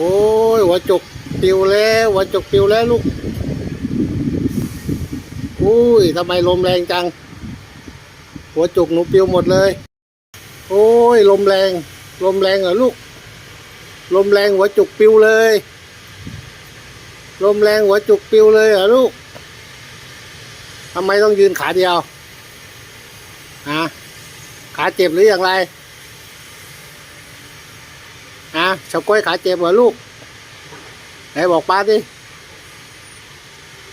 โอ้ยหัวจุกปิวแล้วหัวจุกปิวแล้วลูกอุ้ยทำไมลมแรงจัง หัวจุกหนูปิวหมดเลย โอ้ยลมแรง ลมแรงเหรอลูก ลมแรงหัวจุกปิวเลย ลมแรงหัวจุกปิวเลยเหรอลูกทำไมต้องยืนขาเดียวฮะขาเจ็บหรืออย่างไร ฮะเฉาก้วยขาเจ็บเหรอลูกไหนบอกป้าดิ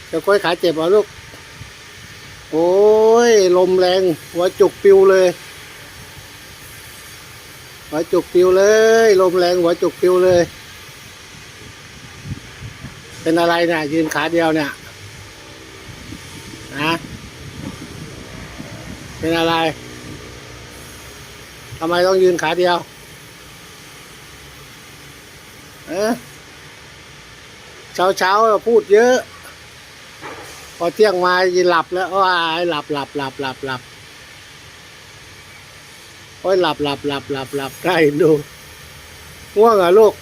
เฉาก้วยขาเจ็บเหรอลูก โอ้ย ลมแรง หัวจุกปิวเลย หัวจุกปิวเลย ลมแรงหัวจุกปิวเลย เป็นอะไรเนี่ยยืนขาเดียวเนี่ยนะเป็นอะไรทำไมต้องยืนขาเดียว เออเช้าเช้าพูดเยอะ พอเที่ยงมายินหลับแล้วว้ายหลับหลับหลับหลับหลับโอ้ยหลับหลับหลับหลับหลับได้ดูง่วงเหรอลูก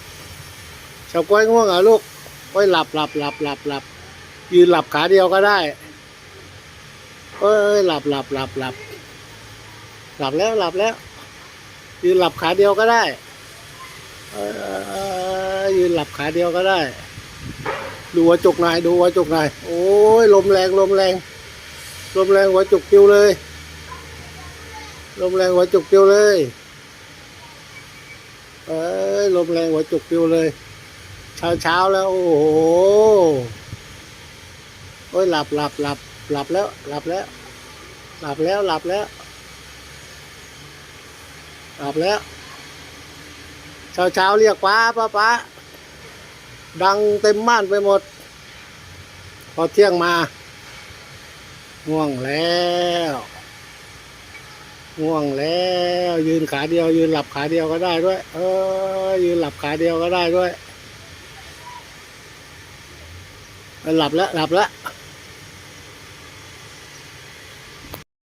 เฉาก้อยง่วงเหรอลูกโอ้ยหลับหลับหลับหลับหลับยืนหลับขาเดียวก็ได้เอ้ยหลับหลับหลับหลับหลับแล้วหลับแล้วยืนหลับขาเดียวก็ได้ เอ้ย ยืนหลับขาเดียวก็ได้ ดูหัวจุกหน่อยดูหัวจุกหน่อยโอ้ยลมแรงลมแรงลมแรงหัวจุกปิวเลยลมแรงหัวจุกปิวเลยเอ้ยลมแรงหัวจุกปิวเลย เช้าเช้าแล้วโอ้โหโอ้ยหลับหลับหลับหลับแล้วหลับแล้ว หลับแล้วหลับแล้วหลับแล้วเช้าเช้าเรียกป้าป้าป้า ดังเต็มบ้านไปหมด พอเที่ยงมา ง่วงแล้ว ง่วงแล้ว ยืนขาเดียว ยืนหลับขาเดียวก็ได้ด้วย เออ ยืนหลับขาเดียวก็ได้ด้วย หลับแล้วหลับแล้ว